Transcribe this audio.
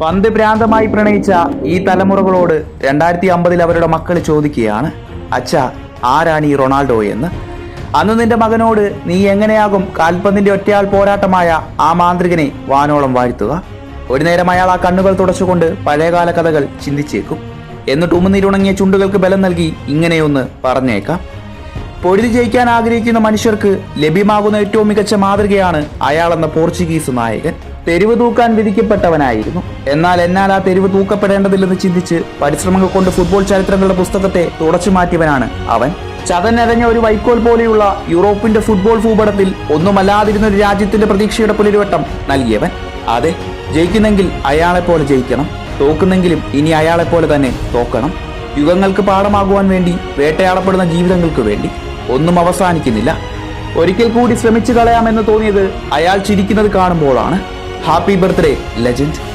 പന്ത് ഭ്രാന്തമായി പ്രണയിച്ച ഈ തലമുറകളോട് രണ്ടായിരത്തി അമ്പതിൽ അവരുടെ മക്കൾ ചോദിക്കുകയാണ് അച്ഛ ആരാണ് ഈ റൊണാൾഡോ എന്ന്? അന്ന് നിന്റെ മകനോട് നീ എങ്ങനെയാകും കാൽപന്തിന്റെ ഒറ്റയാൾ പോരാട്ടമായ ആ മാന്ത്രികനെ വാനോളം വാഴ്ത്തുക? ഒരു നേരം അയാൾ ആ കണ്ണുകൾ തുടച്ചുകൊണ്ട് പഴയകാല കഥകൾ ചിന്തിച്ചേക്കും. എന്നിട്ട് ഉമിനീരുണങ്ങിയ ചുണ്ടുകൾക്ക് ബലം നൽകി ഇങ്ങനെയൊന്ന് പറഞ്ഞേക്കാം. പൊഴുതി ജയിക്കാൻ ആഗ്രഹിക്കുന്ന മനുഷ്യർക്ക് ലഭ്യമാകുന്ന ഏറ്റവും മികച്ച മാതൃകയാണ് അയാളെന്ന പോർച്ചുഗീസ് നായകൻ. തെരുവ് തൂക്കാൻ വിധിക്കപ്പെട്ടവനായിരുന്നു. എന്നാൽ എന്നാൽ ആ തെരുവ് തൂക്കപ്പെടേണ്ടതില്ലെന്ന് ചിന്തിച്ച് പരിശ്രമങ്ങൾ കൊണ്ട് ഫുട്ബോൾ ചരിത്രങ്ങളുടെ പുസ്തകത്തെ തുടച്ചു മാറ്റിയവനാണ് അവൻ. ചതനരഞ്ഞ ഒരു വൈക്കോൽ പോലെയുള്ള യൂറോപ്പിന്റെ ഫുട്ബോൾ ഭൂപടത്തിൽ ഒന്നുമല്ലാതിരുന്ന ഒരു രാജ്യത്തിന്റെ പ്രതീക്ഷയുടെ പുലരുവട്ടം നൽകിയവൻ. അതെ ജയിക്കുന്നെങ്കിൽ അയാളെപ്പോലെ ജയിക്കണം. തോക്കുന്നെങ്കിലും ഇനി അയാളെപ്പോലെ തന്നെ തോക്കണം. യുഗങ്ങൾക്ക് പാഠമാകുവാൻ വേണ്ടി വേട്ടയാടപ്പെടുന്ന ജീവിതങ്ങൾക്ക് വേണ്ടി. ഒന്നും അവസാനിക്കുന്നില്ല. ഒരിക്കൽ കൂടി ശ്രമിച്ചു കളയാമെന്ന് തോന്നിയത് അയാൾ ചിരിക്കുന്നത് കാണുമ്പോഴാണ്. Happy birthday legend